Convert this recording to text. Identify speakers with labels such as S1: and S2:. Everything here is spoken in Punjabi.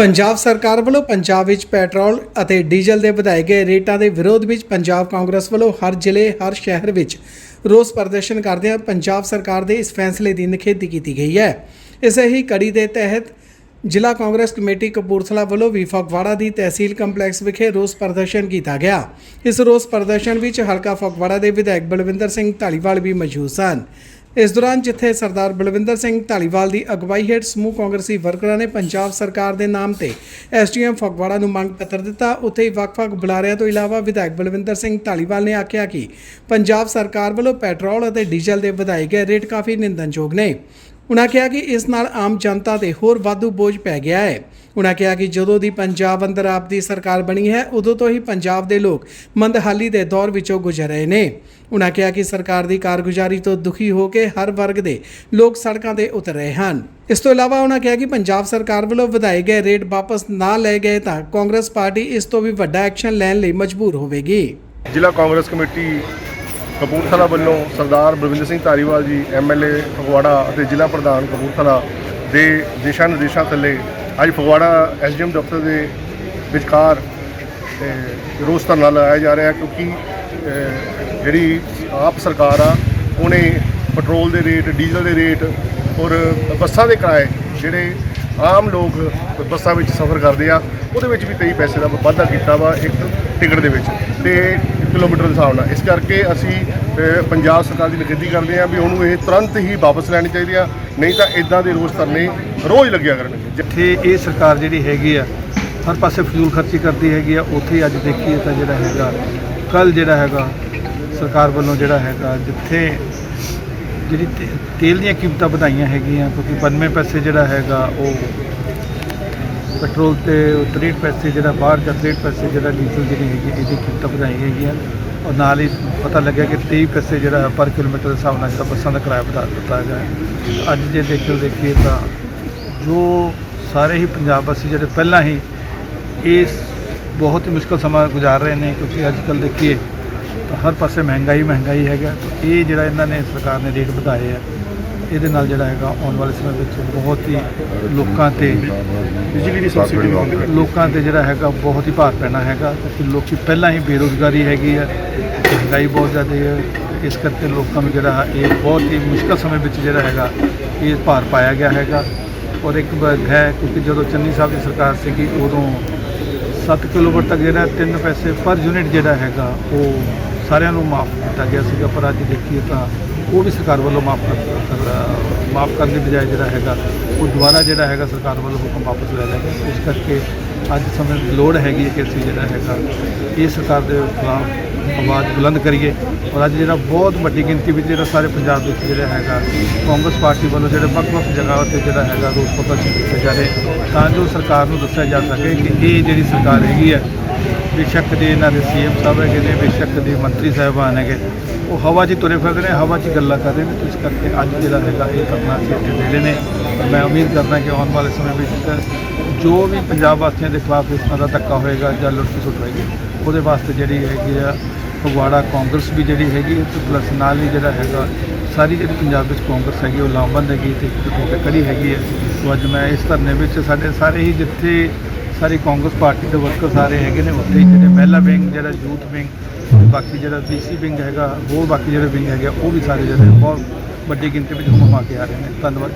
S1: ਪੰਜਾਬ ਸਰਕਾਰ ਵੱਲੋਂ ਪੰਜਾਬ ਵਿੱਚ ਪੈਟਰੋਲ ਅਤੇ ਡੀਜ਼ਲ ਦੇ ਵਧਾਏ ਗਏ ਰੇਟਾਂ ਦੇ ਵਿਰੋਧ ਵਿੱਚ ਪੰਜਾਬ ਕਾਂਗਰਸ ਵੱਲੋਂ ਹਰ ਜ਼ਿਲ੍ਹੇ, ਹਰ ਸ਼ਹਿਰ ਵਿੱਚ ਰੋਸ ਪ੍ਰਦਰਸ਼ਨ ਕਰਦਿਆਂ ਪੰਜਾਬ ਸਰਕਾਰ ਦੇ ਇਸ ਫੈਸਲੇ ਦੀ ਨਿਖੇਧੀ ਕੀਤੀ ਗਈ ਹੈ। ਇਸੇ ਹੀ ਕੜੀ ਦੇ ਤਹਿਤ ਜ਼ਿਲ੍ਹਾ ਕਾਂਗਰਸ ਕਮੇਟੀ ਕਪੂਰਥਲਾ ਵੱਲੋਂ ਵੀ ਫਗਵਾੜਾ ਦੀ ਤਹਿਸੀਲ ਕੰਪਲੈਕਸ ਵਿਖੇ ਰੋਸ ਪ੍ਰਦਰਸ਼ਨ ਕੀਤਾ ਗਿਆ। ਇਸ ਰੋਸ ਪ੍ਰਦਰਸ਼ਨ ਵਿੱਚ ਹਲਕਾ ਫਗਵਾੜਾ ਦੇ ਵਿਧਾਇਕ ਬਲਵਿੰਦਰ ਸਿੰਘ ਢਾਲੀਵਾਲ ਵੀ ਮੌਜੂਦ ਸਨ। ਇਸ ਦੌਰਾਨ ਜਿੱਥੇ ਸਰਦਾਰ ਬਲਵਿੰਦਰ ਸਿੰਘ ਢਾਲੀਵਾਲ ਦੀ ਅਗਵਾਈ ਹੇਠ ਸਮੂਹ ਕਾਂਗਰਸੀ ਵਰਕਰਾਂ ਨੇ ਪੰਜਾਬ ਸਰਕਾਰ ਦੇ ਨਾਮ ਤੇ ਐਸਟੀਐਮ ਫਗਵਾੜਾ ਨੂੰ ਮੰਗ ਪੱਤਰ ਦਿੱਤਾ, ਉੱਥੇ ਹੀ ਵੱਖ-ਵੱਖ ਬੁਲਾਰਿਆਂ ਤੋਂ ਇਲਾਵਾ ਵਿਧਾਇਕ ਬਲਵਿੰਦਰ ਸਿੰਘ ਢਾਲੀਵਾਲ ਨੇ ਆਖਿਆ ਕਿ ਪੰਜਾਬ ਸਰਕਾਰ ਵੱਲੋਂ ਪੈਟਰੋਲ ਅਤੇ ਡੀਜ਼ਲ ਦੇ ਵਧਾਏ ਗਏ ਰੇਟ ਕਾਫੀ ਨਿੰਦਣਯੋਗ ਨੇ। ਉਨ੍ਹਾਂ ਕਿਹਾ ਕਿ ਇਸ ਨਾਲ ਆਮ ਜਨਤਾ ਤੇ ਹੋਰ ਵਾਧੂ ਬੋਝ ਪੈ ਗਿਆ ਹੈ। ਉਨ੍ਹਾਂ ਕਿਹਾ ਕਿ ਜਦੋਂ ਦੀ ਪੰਜਾਬ ਅੰਦਰ ਆਪ ਦੀ ਸਰਕਾਰ ਬਣੀ ਹੈ, ਉਦੋਂ ਤੋਂ ਹੀ ਪੰਜਾਬ ਦੇ ਲੋਕ ਮੰਦਹਾਲੀ ਦੇ ਦੌਰ ਵਿੱਚੋਂ ਗੁਜ਼ਰ ਰਹੇ ਨੇ। ਉਨ੍ਹਾਂ ਕਿਹਾ ਕਿ ਸਰਕਾਰ ਦੀ ਕਾਰਗੁਜ਼ਾਰੀ ਤੋਂ ਦੁਖੀ ਹੋ ਕੇ ਹਰ ਵਰਗ ਦੇ ਲੋਕ ਸੜਕਾਂ ਤੇ ਉਤਰ ਰਹੇ ਹਨ। ਇਸ ਤੋਂ ਇਲਾਵਾ ਉਨ੍ਹਾਂ ਕਿਹਾ ਕਿ ਪੰਜਾਬ ਸਰਕਾਰ ਵੱਲੋਂ ਵਧਾਏ ਗਏ ਰੇਟ ਵਾਪਸ ਨਾ ਲਏ ਗਏ ਤਾਂ ਕਾਂਗਰਸ ਪਾਰਟੀ ਇਸ ਤੋਂ ਵੀ ਵੱਡਾ ਐਕਸ਼ਨ ਲੈਣ ਲਈ ਮਜਬੂਰ ਹੋਵੇਗੀ।
S2: ਜ਼ਿਲ੍ਹਾ ਕਾਂਗਰਸ ਕਮੇਟੀ ਕਪੂਰਥਲਾ ਵੱਲੋਂ ਸਰਦਾਰ ਬਲਵਿੰਦਰ ਸਿੰਘ ਧਾਰੀਵਾਲ ਜੀ ਐਮਐਲਏ ਫਗਵਾੜਾ ਅਤੇ ਜ਼ਿਲ੍ਹਾ ਪ੍ਰਧਾਨ ਕਪੂਰਥਲਾ ਦੇ ਦਿਸ਼ਾ ਨਿਰਦੇਸ਼ਾਂ ਥੱਲੇ ਅੱਜ ਫਗਵਾੜਾ ਐਸਡੀਐਮ ਦਫ਼ਤਰ ਦੇ ਵਿਚਕਾਰ ਅ, ਰੋਸ ਧਰਨਾ ਲਾਇਆ ਜਾ ਰਿਹਾ ਕਿਉਂਕਿ ਜਿਹੜੀ ਆਪ ਸਰਕਾਰ ਆ ਉਹਨੇ ਪੈਟਰੋਲ ਦੇ ਰੇਟ ਡੀਜ਼ਲ ਦੇ ਰੇਟ ਔਰ ਬੱਸਾਂ ਦੇ ਕਿਰਾਏ ਜਿਹੜੇ ਆਮ ਲੋਕ ਬੱਸਾਂ ਵਿੱਚ ਸਫ਼ਰ ਕਰਦੇ ਆ ਉਹਦੇ ਵਿੱਚ ਵੀ ਕਈ ਪੈਸੇ ਦਾ ਵਾਧਾ ਕੀਤਾ ਵਾ ਇੱਕ ਟਿਕਟ ਦੇ ਵਿੱਚ। ਤੇ ਕਿਲੋਮੀਟਰ ਦੇ ਹਿਸਾਬ ਨਾਲ। ਇਸ ਕਰਕੇ ਅਸੀਂ ਪੰਜਾਬ ਸਰਕਾਰ ਦੀ ਨਿਖੇਧੀ ਕਰਦੇ ਹਾਂ ਵੀ ਉਹਨੂੰ ਇਹ ਤੁਰੰਤ ਹੀ ਵਾਪਸ ਲੈਣੀ ਚਾਹੀਦੀ ਆ, ਨਹੀਂ ਤਾਂ ਇਦਾਂ ਦੇ ਰੋਜ਼ ਧਰਨੇ ਰੋਜ਼ ਲੱਗਿਆ ਕਰਨਗੇ
S3: ਜਿੱਥੇ ਇਹ ਸਰਕਾਰ ਜਿਹੜੀ ਹੈਗੀ ਆ, ਹਰ ਪਾਸੇ ਫਜ਼ੂਲ ਖਰਚੀ ਕਰਦੀ ਹੈਗੀ ਆ, ਉੱਥੇ ਹੀ ਅੱਜ ਦੇਖੀਏ ਤਾਂ ਜਿਹੜਾ ਹੈਗਾ, ਕੱਲ ਜਿਹੜਾ ਹੈਗਾ, ਸਰਕਾਰ ਵੱਲੋਂ ਜਿਹੜਾ ਹੈਗਾ, ਜਿੱਥੇ ਜਿਹੜੀ ਤੇਲ ਦੀਆਂ ਕੀਮਤਾਂ ਵਧਾਈਆਂ ਹੈਗੀਆਂ, ਕਿਉਂਕਿ 92 ਪੈਸੇ ਜਿਹੜਾ ਹੈਗਾ, ਉਹ ਪੈਟਰੋਲ ਤੇ 63 ਪੈਸੇ ਜਿਹੜਾ ਬਾਹਰ ਜਾਂ 63 ਪੈਸੇ ਜਿਹੜਾ ਡੀਜ਼ਲ ਜਿਹੜੀ ਹੈਗੀ ਇਹਦੀ ਕੀਮਤਾਂ ਵਧਾਈਆਂ ਹੈਗੀਆਂ ਔਰ ਨਾਲ ਹੀ ਪਤਾ ਲੱਗਿਆ ਕਿ 23 ਪੈਸੇ ਜਿਹੜਾ ਪਰ ਕਿਲੋਮੀਟਰ ਦੇ ਹਿਸਾਬ ਨਾਲ ਜਿਹੜਾ ਬੱਸਾਂ ਦਾ ਕਿਰਾਇਆ ਵਧਾ ਦਿੱਤਾ ਹੈਗਾ ਹੈ। ਅੱਜ ਜੇ ਦੇਖੋ ਦੇਖੀਏ ਤਾਂ ਜੋ ਸਾਰੇ ਹੀ ਪੰਜਾਬ ਵਾਸੀ ਜਿਹੜੇ ਪਹਿਲਾਂ ਹੀ ਇਸ ਬਹੁਤ ਹੀ ਮੁਸ਼ਕਲ ਸਮਾਂ ਗੁਜ਼ਾਰ ਰਹੇ ਨੇ, ਕਿਉਂਕਿ ਅੱਜ ਕੱਲ੍ਹ ਦੇਖੀਏ ਤਾਂ ਹਰ ਪਾਸੇ ਮਹਿੰਗਾਈ ਮਹਿੰਗਾਈ ਹੈਗਾ ਤਾਂ ਇਹ ਜਿਹੜਾ ਇਹਨਾਂ ਨੇ ਸਰਕਾਰ ਨੇ ਰੇਟ ਵਧਾਏ ਆ ਇਹਦੇ ਨਾਲ ਜਿਹੜਾ ਹੈਗਾ ਆਉਣ ਵਾਲੇ ਸਮੇਂ ਵਿੱਚ ਬਹੁਤ ਹੀ ਲੋਕਾਂ ਤੇ
S2: ਬਿਜਲੀ ਦੀ ਸਬਸਿਡੀ
S3: ਲੋਕਾਂ ਤੇ ਜਿਹੜਾ ਹੈਗਾ ਬਹੁਤ ਹੀ ਭਾਰ ਪੈਣਾ ਹੈਗਾ। ਕਿਉਂਕਿ ਲੋਕੀ ਪਹਿਲਾਂ ਹੀ ਬੇਰੋਜ਼ਗਾਰੀ ਹੈਗੀ ਹੈ ਮਹਿੰਗਾਈ ਬਹੁਤ ਜ਼ਿਆਦਾ ਹੈ। ਇਸ ਕਰਕੇ ਲੋਕਾਂ ਨੂੰ ਜਿਹੜਾ ਇਹ ਬਹੁਤ ਹੀ ਮੁਸ਼ਕਲ ਸਮੇਂ ਵਿੱਚ ਜਿਹੜਾ ਹੈਗਾ ਇਹ ਭਾਰ ਪਾਇਆ ਗਿਆ ਹੈਗਾ। ਔਰ ਇੱਕ ਹੈ ਕਿਉਂਕਿ ਜਦੋਂ ਚੰਨੀ ਸਾਹਿਬ ਦੀ ਸਰਕਾਰ ਸੀਗੀ ਉਦੋਂ 7 ਕਿਲੋਵਾਟ ਤੱਕ ਜਿਹੜਾ 3 ਪੈਸੇ ਪਰ ਯੂਨਿਟ ਜਿਹੜਾ ਹੈਗਾ ਉਹ ਸਾਰਿਆਂ ਨੂੰ ਮਾਫ ਕੀਤਾ ਗਿਆ ਸੀਗਾ। ਪਰ ਅੱਜ ਦੇਖੀਏ ਤਾਂ ਉਹ ਵੀ ਸਰਕਾਰ ਵੱਲੋਂ ਮਾਫ ਕਰ ਮਾਫ ਕਰਨ ਦੀ ਬਜਾਏ ਜਿਹੜਾ ਹੈਗਾ, ਉਹ ਦੁਬਾਰਾ ਜਿਹੜਾ ਹੈਗਾ ਸਰਕਾਰ ਵੱਲੋਂ ਹੁਕਮ ਵਾਪਸ ਲੈ ਲਿਆ ਗਿਆ। ਇਸ ਕਰਕੇ ਅੱਜ ਸਮੇਂ ਦੀ ਲੋੜ ਹੈਗੀ ਹੈ ਕਿ ਅਸੀਂ ਜਿਹੜਾ ਹੈਗਾ, ਇਹ ਸਰਕਾਰ ਦੇ ਖਿਲਾਫ ਆਵਾਜ਼ ਬੁਲੰਦ ਕਰੀਏ। ਔਰ ਅੱਜ ਜਿਹੜਾ ਬਹੁਤ ਵੱਡੀ ਗਿਣਤੀ ਵਿੱਚ ਜਿਹੜਾ ਸਾਰੇ ਪੰਜਾਬ ਵਿੱਚ ਜਿਹੜਾ ਹੈਗਾ, ਕਾਂਗਰਸ ਪਾਰਟੀ ਵੱਲੋਂ ਜਿਹੜੇ ਵੱਖ-ਵੱਖ ਜਗ੍ਹਾਵਾਂ ਤੇ ਜਿਹੜਾ ਹੈਗਾ ਰੋਸ ਪ੍ਰਦਰਸ਼ਨ ਕੀਤੇ ਜਾ ਰਹੇ, ਤਾਂ ਜੋ ਸਰਕਾਰ ਨੂੰ ਦੱਸਿਆ ਜਾ ਸਕੇ ਕਿ ਇਹ ਜਿਹੜੀ ਸਰਕਾਰ ਹੈਗੀ ਹੈ ਬੇਸ਼ੱਕ ਦੇ ਇਹਨਾਂ ਦੇ ਸੀਐਮ ਸਾਹਿਬ ਹੈਗੇ ਨੇ, ਬੇਸ਼ੱਕ ਦੇ ਮੰਤਰੀ ਸਾਹਿਬਾਨ ਹੈਗੇ। ਉਹ ਹਵਾ 'ਚ ਤੁਰੇ ਫਿਰਦੇ ਨੇ, ਹਵਾ 'ਚ ਗੱਲਾਂ ਕਰ ਰਹੇ ਨੇ ਤੇ ਇਸ ਕਰਕੇ ਅੱਜ ਜਿਹੜਾ ਹੈਗਾ ਇਹ ਕਰਨਾ ਅਸੀਂ ਇੱਥੇ ਦੇ ਨੇ। ਮੈਂ ਉਮੀਦ ਕਰਦਾ ਕਿ ਆਉਣ ਵਾਲੇ ਸਮੇਂ ਵਿੱਚ ਜੋ ਵੀ ਪੰਜਾਬ ਵਾਸੀਆਂ ਦੇ ਖਿਲਾਫ ਇਸ ਤਰ੍ਹਾਂ ਦਾ ਧੱਕਾ ਹੋਏਗਾ ਜਾਂ ਲੁੱਟ ਸੁੱਟ ਹੋਏਗੀ, ਉਹਦੇ ਵਾਸਤੇ ਜਿਹੜੀ ਹੈਗੀ ਆ ਫਗਵਾੜਾ ਕਾਂਗਰਸ ਵੀ ਜਿਹੜੀ ਹੈਗੀ ਹੈ ਤੇ ਪਲੱਸ ਨਾਲ ਹੀ ਜਿਹੜਾ ਹੈਗਾ ਸਾਰੀ ਜਿਹੜੀ ਪੰਜਾਬ ਵਿੱਚ ਕਾਂਗਰਸ ਹੈਗੀ, ਉਹ ਲਾਮਬੰਦ ਹੈਗੀ, ਤੇ ਇੱਕ ਤੇ ਕੜੀ ਹੈਗੀ ਹੈ ਸੋ ਅੱਜ ਮੈਂ ਇਸ ਧਰਨੇ ਵਿੱਚ ਸਾਡੇ ਸਾਰੇ ਹੀ ਜਿੱਥੇ ਸਾਰੀ ਕਾਂਗਰਸ ਪਾਰਟੀ ਦੇ ਵਰਕਰ ਸਾਰੇ ਹੈਗੇ ਨੇ ਉੱਥੇ ਹੀ ਜਿਹੜੇ ਮਹਿਲਾ ਵਿੰਗ ਜਿਹੜਾ ਯੂਥ ਵਿੰਗ ਬਾਕੀ ਜਿਹੜਾ ਬੀਸੀ ਵਿੰਗ ਹੈਗਾ ਹੋਰ ਬਾਕੀ ਜਿਹੜੇ ਵਿੰਗ ਹੈਗੇ ਆ, ਉਹ ਵੀ ਸਾਰੇ ਜਿਹੜੇ ਬਹੁਤ ਵੱਡੀ ਗਿਣਤੀ ਵਿੱਚ ਘੁੰਮਾ ਕੇ ਆ ਰਹੇ ਨੇ। ਧੰਨਵਾਦ।